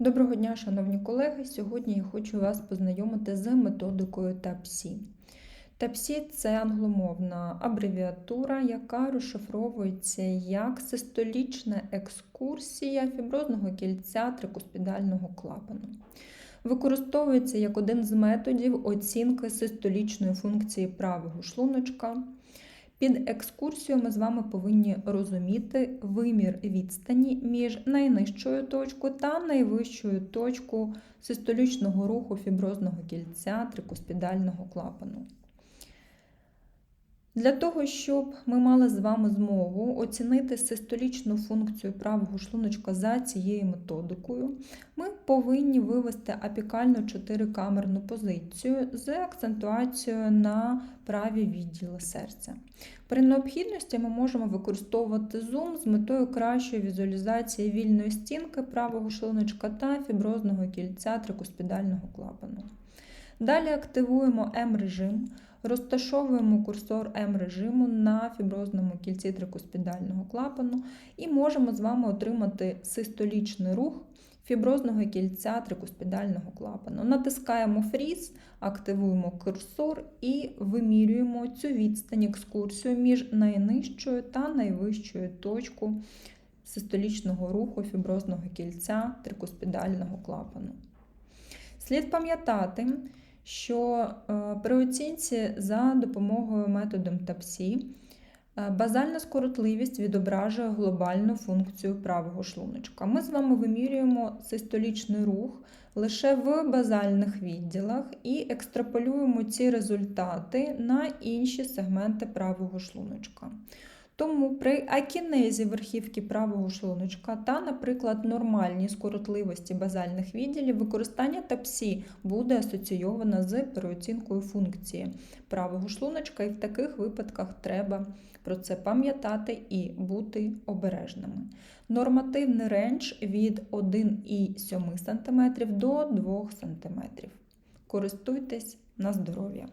Доброго дня, шановні колеги! Сьогодні я хочу вас познайомити з методикою ТАПСі. ТАПСі це англомовна абревіатура, яка розшифровується як систолічна екскурсія фіброзного кільця трикуспідального клапану. Використовується як один з методів оцінки систолічної функції правого шлуночка. Під екскурсією ми з вами повинні розуміти вимір відстані між найнижчою точкою та найвищою точкою систолічного руху фіброзного кільця трикуспідального клапану. Для того, щоб ми мали з вами змогу оцінити систолічну функцію правого шлуночка за цією методикою, ми повинні вивести апікальну чотирикамерну позицію з акцентуацією на праві відділи серця. При необхідності ми можемо використовувати зум з метою кращої візуалізації вільної стінки правого шлуночка та фіброзного кільця трикуспідального клапану. Далі активуємо М-режим. Розташовуємо курсор М-режиму на фіброзному кільці трикуспідального клапану і можемо з вами отримати систолічний рух фіброзного кільця трикуспідального клапану. Натискаємо фріз, активуємо курсор і вимірюємо цю відстань екскурсію між найнижчою та найвищою точкою систолічного руху фіброзного кільця трикуспідального клапану. Слід пам'ятати, що е, при оцінці за допомогою методом ТАПСі базальна скоротливість відображує глобальну функцію правого шлуночка. Ми з вами вимірюємо систолічний рух лише в базальних відділах і екстраполюємо ці результати на інші сегменти правого шлуночка. Тому при акінезі верхівки правого шлуночка та, наприклад, нормальній скоротливості базальних відділів використання тапсі буде асоційовано з переоцінкою функції правого шлуночка, і в таких випадках треба про це пам'ятати і бути обережними. Нормативний рендж від 1,7 см до 2 см. Користуйтесь на здоров'я!